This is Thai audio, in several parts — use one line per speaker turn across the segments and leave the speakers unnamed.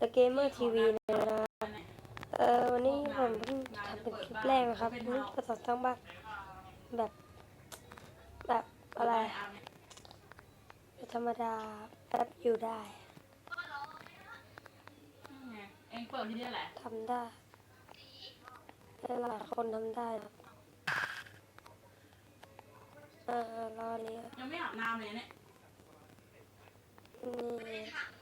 The Gamer TV เนี่ยนะเออวันนี้ผมเพิ่งทำเป็นคลิปแรกนะครับนี่ประสบทั้งบ้านแบบ แบบอะไรธรรมดาแป๊บอยู่ได้
ไงเองเปิดที่นี่แหละ
ทำได้หลายคนทำได้ครับเออรอนี้
ยังไม่อาบน้ำเลยเนี่ย
นี่
ใส่เมื่อวาน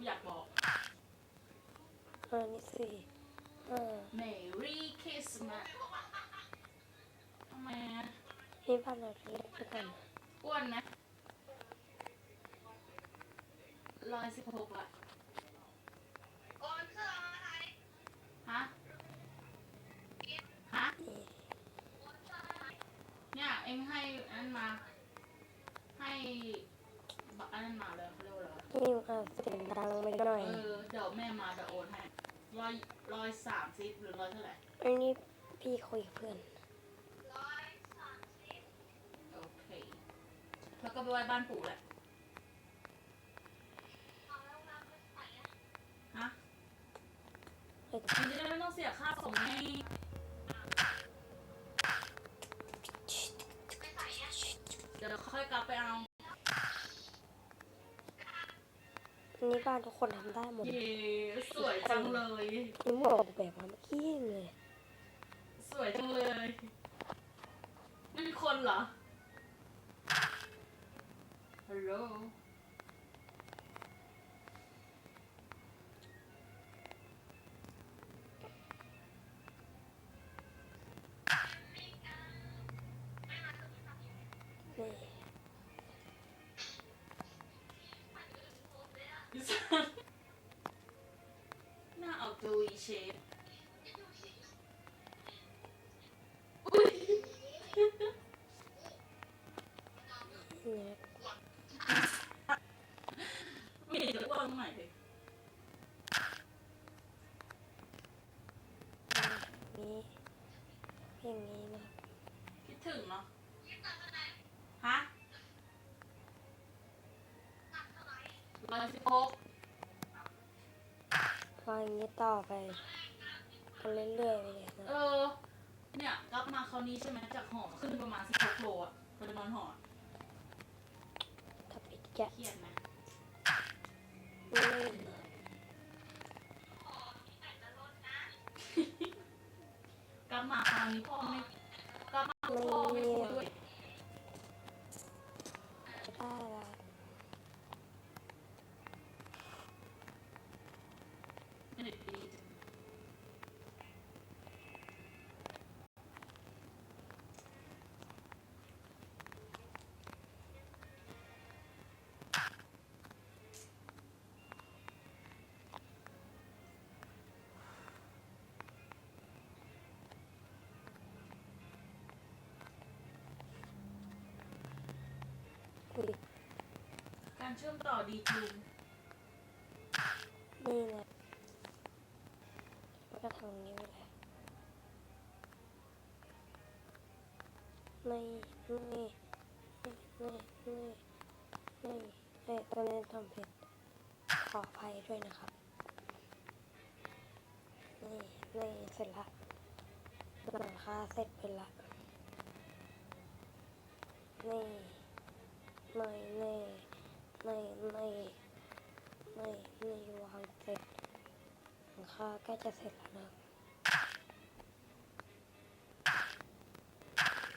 กูอยากบอก
เออนี่สิเออ
Merry Christmas ทำไมอะ
นี่บ้านเราเล็กไปก่อน
อ้วนไหมร้อยสิบหกละฮะ ฮะ
นี่
เนี่ย เองให้อันนั้นมา ให้บักอันนั้นมาเลยเขาเรียก ว่าอะไรวะ
นี่เอาเสียงดังไปหน่อย
เออเดี๋ยวแม่มาเดี๋ยวโอนให้ร้อยร้อยสามสิบหรือร้อยเท่าไหร่
อันนี้พี่คุยกับเพื่อน
โอเค แล้วก็ไปไหว้บ้านปู่แหละฮะ
เฮ้ย
มันจะได้ไม่ต้องเสียค่าส่งให้
นนี้บ้านทุกคนทำได้หมด
เย้สวยจังเลย
นี่หมออกแบบมาเมื่อกี้เลย
สวยจังเลยไม่มีคนเหรอ ฮัลโหล เชฟอุ้ย
นี่
ไม่เห็นจะอ้วนตรงไหนเลย
นี่อย่างนี้นะ
คิดถึงเนาะฮะร้อยสิบหก
พออย่างนี้ต่อไปก็เรื่อยๆไปเลย
เอ
นะ
อเนี่ยกลับมาคราวนี้ใช่ไหมจากหอขึ้นประมาณสิบหกโลอะปริมาณหอ
ถ้าปิดแกะ
เครียดไหม
นี่
กลับมาคราวนี้พ่อไม่ การเชื่อมต่อดีจริง
นี่นะแล้วก็ทำอย่างนี้ไปเลยไม่ไม่ไม่ไม่ไม่ไม่ตอนนี้ทำผิดขออภัยด้วยนะครับ นี่นี่เสร็จละหลังคาเสร็จไปละ นี่ไม่นี่ ไม่ไม่ไม่ไม่วางเสร็จหลังคาใกล้จะเสร็จแล้วนะ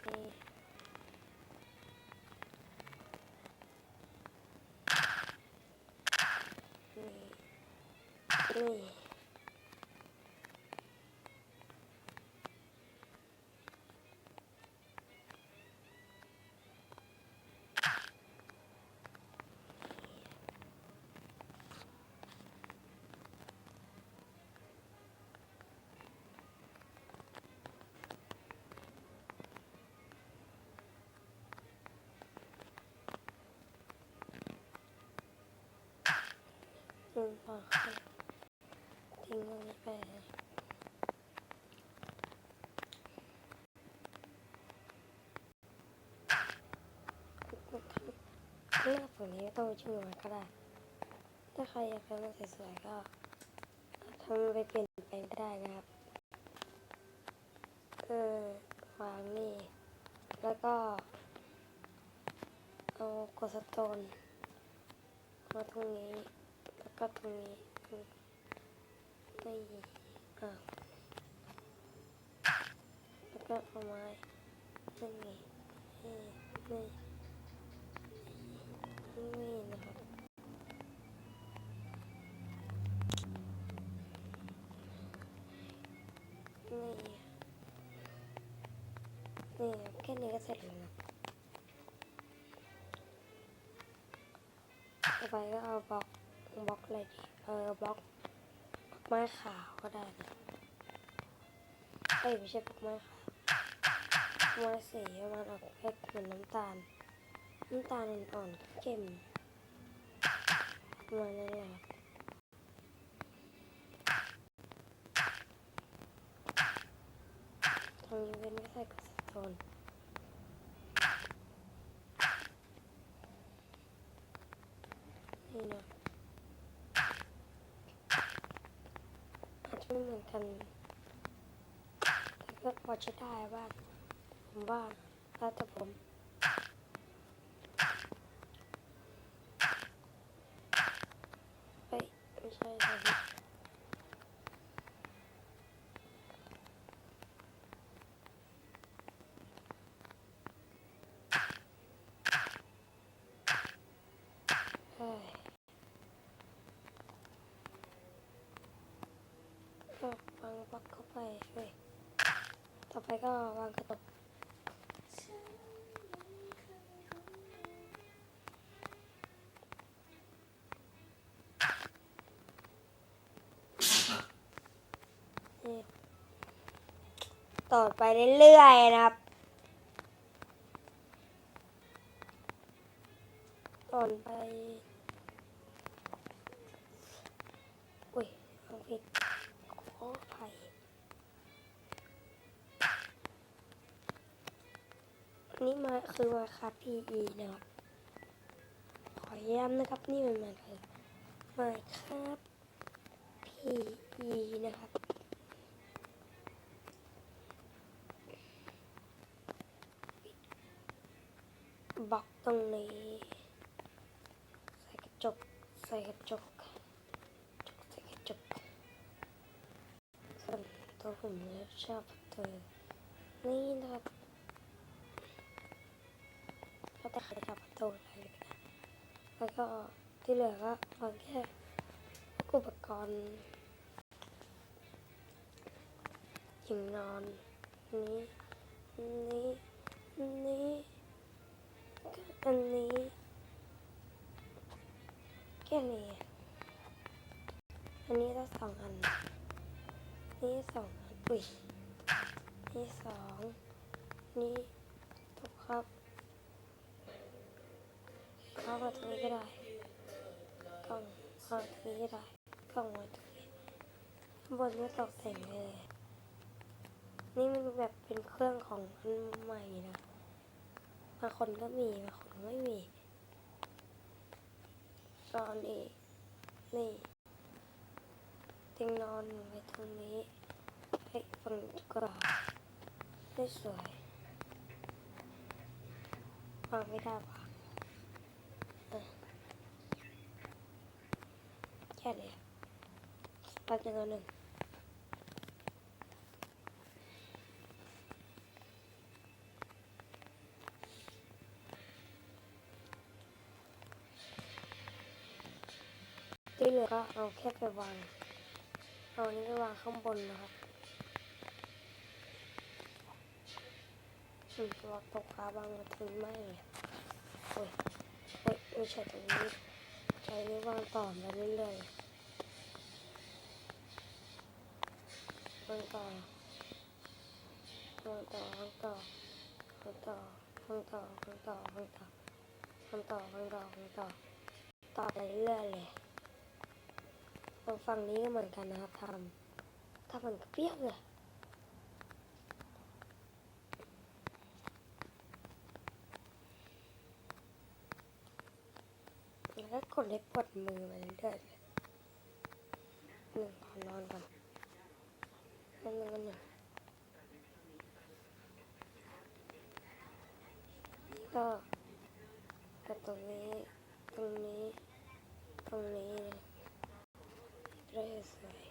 นี่นี่นี่ อืมพอค่ะทิ้งตรงนี้ไปเลือกฝั่งนี้ต้องชื่อมันก็ได้ ถ้าใครอยากทำมันสวยๆก็ทำไปเปลี่ยนแปลงก็ได้นะครับ เออวางนี่ แล้วก็ เอากดสโตนมาตรงนี้ แล้วก็ตรงนี้นี่อะแล้วก็เอาไม้นี่นี่นี่นี่นะครับนี่นี่แค่นี้ก็เสร็จแล้วนะต่อไปก็เอาบล็อก บล็อกอะไรดีเออบล็อกไม้ขาวก็ได้นะเอ้ยไม่ใช่บล็อกไม้ขาวไม้สีประมาณออกแค่เหมือนน้ำตาล น้ำตาลอ่อนๆเข้มมานั้นแหละครับตรงนี้เป็นไม่ใส่กระสโตนนี่นะอาจจะ ไม่เหมือนกันแต่ก็พอใช้ได้บ้างผมว่าแล้วแต่ผม เฮ้ย ไม่ใช่เลยเฮ้ย ก็วางบล็อกเข้าไปเฮ้ยต่อไปก็วางกระจกนี่ต่อไปเรื่อยๆนะครับต่อไปอุ้ยฟังผิด อภัยอันนี้มาคือมาครับ PE นะครับ ขอย้ำนะครับนี่มันมาคือมาครับ PE นะครับบล็อกตรงนี้ ใส่กระจก ใส่กระจก ตัวผมเนี่ยชอบตัวนี่นะครับก็แต่ใครชอบตัวอะไรก็ได้แล้วก็ที่เหลือก็วางแค่อุปกรณ์ยิงนอนนี้นี้นี้อันนี้แค่นี้อันนี้ต้องสองอัน นี่สองอุ้ยนี่สองนี่ถูกครับเข้ามาตรงนี้ก็ได้กล้องเข้าตรงนี้ก็ได้กล้องมาตรงนี้ข้างบนก็ตกแต่งเลยนี่มันแบบเป็นเครื่องของอันใหม่นะบางคนก็มีบางคนไม่มีตอนนี้นี่ เตียงนอนไว้ตรงนี้ให้ฟังกรอบได้สวยวางไม่ได้ปะอะแค่นี้แป๊บนึงอันหนึ่งที่เหลือก็เอาแค่ไปวาง เอานนี้ไปวางข้างบนนะครับอืมวางตกขาบางมาถึงไม่โอ้ยโอ้ยไม่ใช่ตรงนี้ใช้นี้วางต่อมาเรื่อยๆวางต่อวางต่อวางต่อวางต่อวางต่อวางต่อวางต่อวางต่อวางต่อวางต่อต่อไปเรื่อยๆเลย ฝั่งนี้ก็เหมือนกันนะครับทำทำเหมือนกับเปี้ยกเลยแล้วก็กดให้ปวดมือไปเรื่อยๆเลยหนึ่งขอนอนก่อนนั่นกันหนึ่งนี่ก็กดตรงนี้ ตรงนี้ ตรงนี้ เรื่อยสวย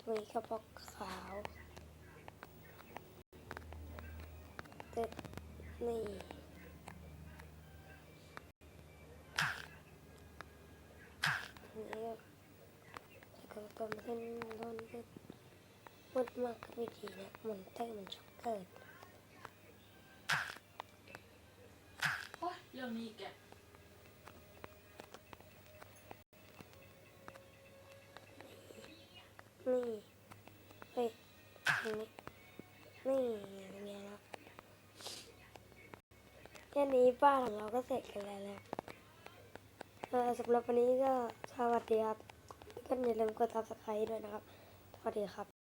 ตรงนี้กระบอกขาวตึดนี่นี่ก็แล้วก็เติมเส้นโดนเส้นมืดมากวิธีนะหมุนเตอร์มันช็อกเกิด
โอ้ยเรื่องนี้แก
รงนี้ นี่อย่างเงี้ยนะแค่นี้บ้านของเราก็เสร็จกันแล้วนะสำหรับวันนี้ก็สวัสดีครับก็อย่าลืมกดซับสไครต์ด้วยนะครับ สวัสดีครับ